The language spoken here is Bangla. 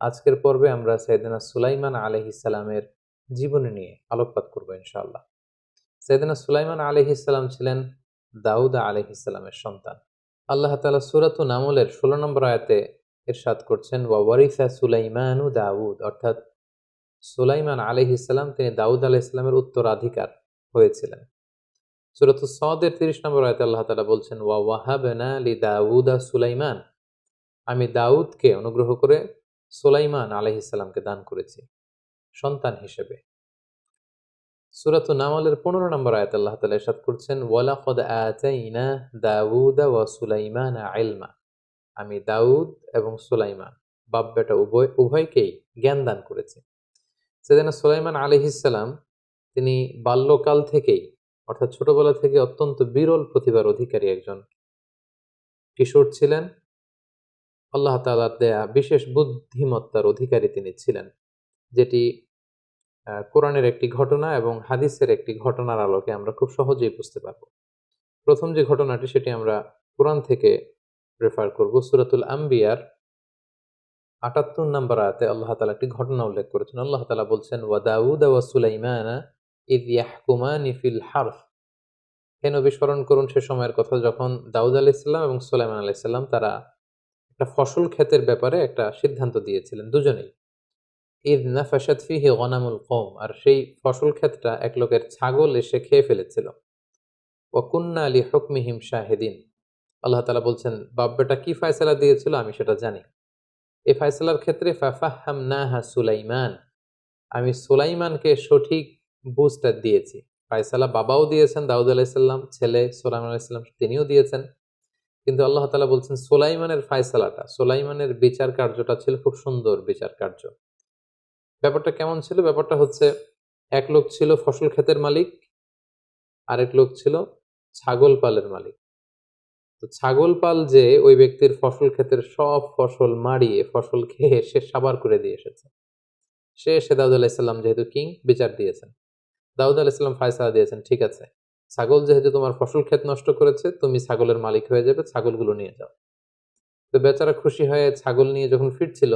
আজকের পর্বে আমরা সৈয়দনা সুলাইমান আলহিসাল্লামের জীবনী নিয়ে আলোকপাত করব ইনশাআল্লাহ। সৈয়দনা সুলাইমান আলহিসাল্লাম ছিলেন দাউদ আলহিসাল্লামের সন্তান। আল্লাহ তালা সুরাতু নামলের ষোলো নম্বর আয়াতে ইরশাদ করছেন, ওয়া ওয়ারিসা সুলাইমানু দাউদ অর্থাৎ সুলাইমান আলহিসাল্লাম তিনি দাউদ আলাইসাল্লামের উত্তরাধিকার হয়েছিলেন। সুরত সদের তিরিশ নম্বর আয়তে আল্লাহ তালা বলছেন, ওয়া ওয়াহাবেনা লি দাউদা সুলাইমান আমি দাউদকে অনুগ্রহ করে সুলাইমান আলহিসাল্লামকে দান করেছি, সন্তান হিসেবে। সুরাত নামালের পনেরো নম্বর আয়াত আল্লাহ তালা ইরশাদ করছেন, ওয়ালাকদ আতাইনা দাউদা ওয়া সুলাইমান আইলমা আমি দাউদ এবং সুলাইমান বাপ বেটা উভয়, উভয়কেই জ্ঞান দান করেছি। সেদিন সুলাইমান আলহিসাল্লাম তিনি বাল্যকাল থেকেই, অর্থাৎ ছোটবেলা থেকে অত্যন্ত বিরল প্রতিভার অধিকারী একজন কিশোর ছিলেন। আল্লাহ তালার দেয়া বিশেষ বুদ্ধিমত্তার অধিকারী তিনি ছিলেন, যেটি কোরআনের একটি ঘটনা এবং হাদিসের একটি ঘটনার আলোকে আমরা খুব সহজেই বুঝতে পারব। প্রথম যে ঘটনাটি সেটি আমরা কোরআন থেকে রেফার করব, সুরাতুল আম্বিয়ার আটাত্তর নম্বর আয়াতে আল্লাহ তালা একটি ঘটনা উল্লেখ করেছেন। আল্লাহ তালা বলছেন ওয়াদাউদ ওয়া সুলাইমানা ইদ ইয়াহকুমানি ফিল হারফ। হে নবী করুন সে সময়ের কথা যখন দাউদ আলাইসাল্লাম এবং সুলাইমান আলাইসাল্লাম তারা একটা ফসল ক্ষেতের ব্যাপারে একটা সিদ্ধান্ত দিয়েছিলেন দুজনেই। ঈদ নাফাসাদ ফিহি গনামুল কৌম আর সেই ফসল ক্ষেতটা এক লোকের ছাগল এসে খেয়ে ফেলেছিল। ওয়াকুন্না আলী হকমিহিম শাহেদিন। আল্লাহ তালা বলছেন বাব্বাটা কি ফায়সালা দিয়েছিল আমি সেটা জানি। এই ফায়সালার ক্ষেত্রে ফাফাহাম নাহা সুলাইমান। আমি সুলাইমানকে সঠিক বুঝটা দিয়েছি। ফায়সালা বাবাও দিয়েছেন দাউদ আলাইসাল্লাম ছেলে সোলাইমান আলাইসাল্লাম তিনিও দিয়েছেন। কিন্তু আল্লাহ তালা বলছেন সোলাইমানের ফায়সালাটা, সোলাইমানের বিচার কার্যটা ছিল খুব সুন্দর বিচার কার্য। ব্যাপারটা কেমন ছিল? ব্যাপারটা হচ্ছে এক লোক ছিল ফসল ক্ষেতের মালিক, আরেক লোক ছিল ছাগল পালের মালিক। তো ছাগল পাল যে ওই ব্যক্তির ফসল ক্ষেতের সব ফসল মারিয়ে ফসল খেয়ে সে সাবার করে দিয়ে এসেছে। সে এসে দাউদ আলাইসাল্লাম যেহেতু কিং, বিচার দিয়েছেন। দাউদ আলাইসাল্লাম ফায়সালা দিয়েছেন, ঠিক আছে। ছাগল যেহেতু তোমার ফসল ক্ষেত নষ্ট করেছে, তুমি ছাগলের মালিক হয়ে যাবে, ছাগলগুলো নিয়ে যাও। তো বেচারা খুশি হয়ে ছাগল নিয়ে যখন ফিরছিল